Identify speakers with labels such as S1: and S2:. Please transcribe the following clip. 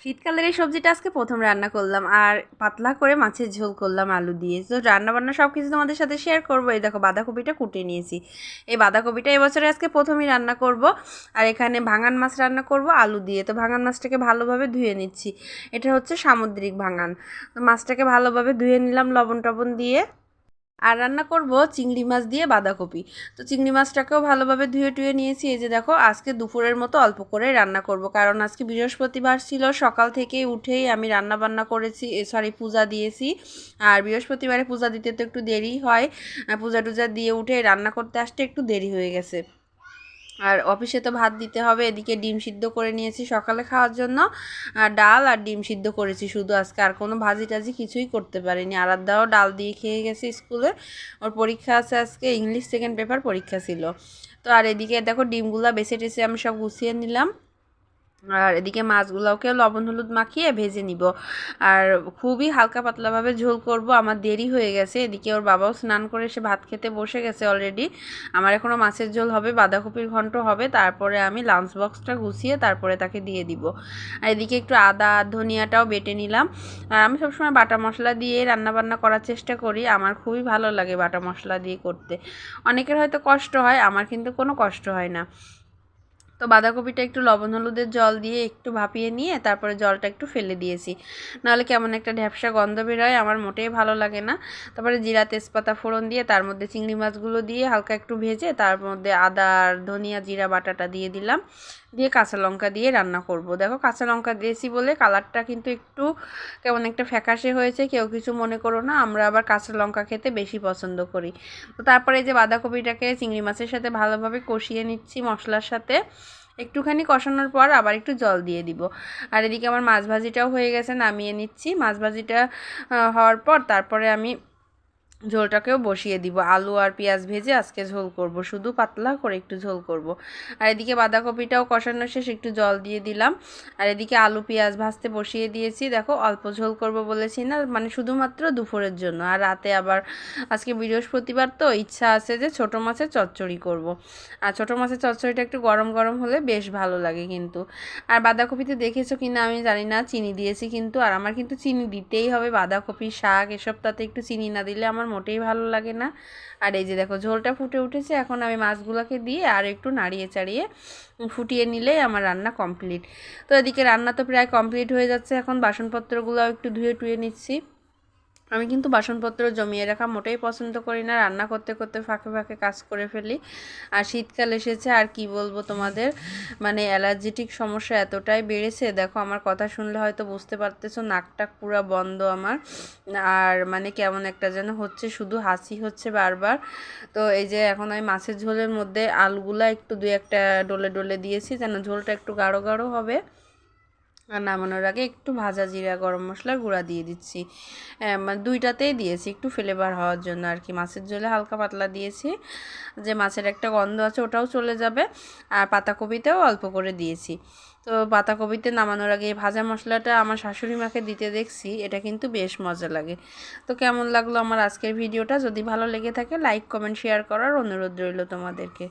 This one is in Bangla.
S1: শীতকালের এই সবজিটা আজকে প্রথম রান্না করলাম আর পাতলা করে মাছের ঝোল করলাম আলু দিয়ে। তো রান্না বান্না সব কিছু তোমাদের সাথে শেয়ার করব। এই দেখো বাঁধাকপিটা কুটে নিয়েছি। এই বাঁধাকপিটা এবছরে আজকে প্রথমেই রান্না করব। আর এখানে ভাঙান মাছ রান্না করব আলু দিয়ে। তো ভাঙান মাছটাকে ভালোভাবে ধুয়ে নিচ্ছি। এটা হচ্ছে সামুদ্রিক ভাঙান। তো মাছটাকে ভালোভাবে ধুয়ে নিলাম লবণ টবণ দিয়ে। আর রান্না করব চিংড়ি মাছ দিয়ে বাঁধাকপি। তো চিংড়ি মাছটাকেও ভালোভাবে ধুয়ে টুয়ে নিয়েছি। এই যে দেখো, আজকে দুপুরের মতো অল্প করে রান্না করব। কারণ আজকে বৃহস্পতিবার ছিল, সকাল থেকে উঠেই আমি রান্না বান্না করেছি সরি পূজা দিয়েছি। আর বৃহস্পতিবারে পূজা দিতে তো একটু দেরি হয়। পূজা টুজা দিয়ে উঠে রান্না করতে আসতে একটু দেরি হয়ে গেছে। আর অফিসে তো ভাত দিতে হবে, এদিকে ডিম সিদ্ধ করে নিয়েছি সকালে খাওয়ার জন্য। আর ডাল আর ডিম সিদ্ধ করেছি শুধু আজকে, আর কোনো ভাজি টাজি কিছুই করতে পারিনি। আরাধ্যাও ডাল দিয়ে খেয়ে গেছে স্কুলে। ওর পরীক্ষা আছে আজকে ইংলিশ সেকেন্ড পেপার পরীক্ষা ছিল। তো আর এদিকে দেখো ডিমগুলা বেছে টেছে আমি সব গুছিয়ে নিলাম। আর এদিকে মাছগুলোকেও লবণ হলুদ মাখিয়ে ভেজে নিব। আর খুবই হালকা পাতলাভাবে ঝোল করব, আমার দেরি হয়ে গেছে। এদিকে ওর বাবাও স্নান করে এসে ভাত খেতে বসে গেছে অলরেডি আমার এখনও মাছের ঝোল হবে, বাঁধাকপির ঘন্ট হবে, তারপরে আমি লাঞ্চ বক্সটা গুছিয়ে তারপরে তাকে দিয়ে দিব। আর এদিকে একটু আদা, ধনিয়াটাও বেটে নিলাম। আর আমি সবসময় বাটা মশলা দিয়ে রান্না বান্না করার চেষ্টা করি, আমার খুবই ভালো লাগে বাটা মশলা দিয়ে করতে। অনেকের হয়তো কষ্ট হয়, আমার কিন্তু কোনো কষ্ট হয় না। তো বাঁধাকপিটা একটু লবণ হলুদের জল দিয়ে একটু ভাপিয়ে নিয়ে তারপরে জলটা একটু ফেলে দিয়েছি। নাহলে কেমন একটা ঢ্যাপসা গন্ধ বেরোয়, আমার মোটেই ভালো লাগে না। তারপরে জিরা তেজপাতা ফোড়ন দিয়ে তার মধ্যে চিংড়ি মাছগুলো দিয়ে হালকা একটু ভেজে তার মধ্যে আদা আর ধনিয়া জিরা বাটাটা দিয়ে দিলাম। দিয়ে কাঁচা লঙ্কা দিয়ে রান্না করব। দেখো কাঁচা লঙ্কা দিয়েছি বলে কালারটা কিন্তু একটু কেমন একটা ফ্যাকাশে হয়েছে, কেউ কিছু মনে করো না, আমরা আবার কাঁচা লঙ্কা খেতে বেশি পছন্দ করি। তো তারপরে এই যে বাঁধাকপিটাকে চিংড়ি মাছের সাথে ভালোভাবে কষিয়ে নিচ্ছি মশলার সাথে। একটুখানি কষানোর পর আবার একটু জল দিয়ে দিব। আর এদিকে আমার মাছ ভাজিটাও হয়ে গেছে, নামিয়ে নিচ্ছি। মাছ ভাজিটা হওয়ার পর তারপরে আমি ঝোলটাকেও বসিয়ে দিব। আলু আর পেঁয়াজ ভেজে আজকে ঝোল করব। শুধু পাতলা করে একটু ঝোল করব। আর এদিকে বাঁধাকপিটাও কষানো শেষ, একটু জল দিয়ে দিলাম। আর এদিকে আলু, পেঁয়াজ ভাজতে বসিয়ে দিয়েছি। দেখো, অল্প ঝোল করব বলেছি না মানে শুধুমাত্র দুপুরের জন্য। আর রাতে আবার, আজকে বৃহস্পতিবার তো, ইচ্ছা আছে যে ছোটো মাছের চচ্চড়ি করব। আর ছোটো মাছের চচ্চড়িটা একটু গরম গরম হলে বেশ ভালো লাগে কিন্তু। আর বাঁধাকপিতে দেখেছ কি না আমি জানি না, চিনি দিয়েছি কিন্তু। আর আমার কিন্তু চিনি দিতেই হবে। বাঁধাকপি শাক এসব তাতে একটু চিনি না দিলে আমার মোটেই ভালো লাগে না। আর এই যে দেখো, ঝোলটা ফুটে উঠেছে, এখন আমি মাছগুলোকে দিয়ে আর একটু নাড়িয়ে চাড়িয়ে ফুটিয়ে নিলেই আমার রান্না কমপ্লিট। তো এদিকে রান্না তো প্রায় কমপ্লিট হয়ে যাচ্ছে, এখন বাসনপত্রগুলো একটু ধুয়ে টুয়ে নিচ্ছি। আমি কিন্তু বাসনপত্র জমিয়ে রাখা মোটেই পছন্দ করি না। রান্না করতে করতে ফাঁকে ফাঁকে কাজ করে ফেলি। আর শীতকাল এসেছে, আর কি বলব তোমাদের? মানে অ্যালার্জেটিক সমস্যা এতটাই বেড়েছে। দেখো, আমার কথা শুনলে হয়তো বুঝতে পারতেছো, নাকটা পুরো বন্ধ আমার। আর মানে কেমন একটা যেন হচ্ছে, শুধু হাসি হচ্ছে বারবার। তো এই যে এখন আমি মাছের ঝোলের মধ্যে আলগুলা একটু দুই একটা ডলে ডলে দিয়েছি, যেন ঝোলটা একটু গাঢ় গাঢ় হবে। আর নামানোর আগে একটু ভাজা জিরা, গরম মশলার গুঁড়া দিয়ে দিচ্ছি। মানে দুইটাতেই দিয়েছি একটু ফ্লেভার হওয়ার জন্য আর কি। মাছের ঝোলে হালকা পাতলা দিয়েছি। যে মাছের একটা গন্ধ আছে ওটাও চলে যাবে। আর পাতাকপিতেও অল্প করে দিয়েছি। তো পাতাকপিতে নামানোর আগে ভাজা মশলাটা আমার শাশুড়ি মাকে দিতে দেখছি, এটা কিন্তু বেশ মজা লাগে। তো কেমন লাগল আমার আজকের ভিডিওটা? যদি ভালো লেগে থাকে লাইক কমেন্ট শেয়ার করার অনুরোধ রইল তোমাদেরকে।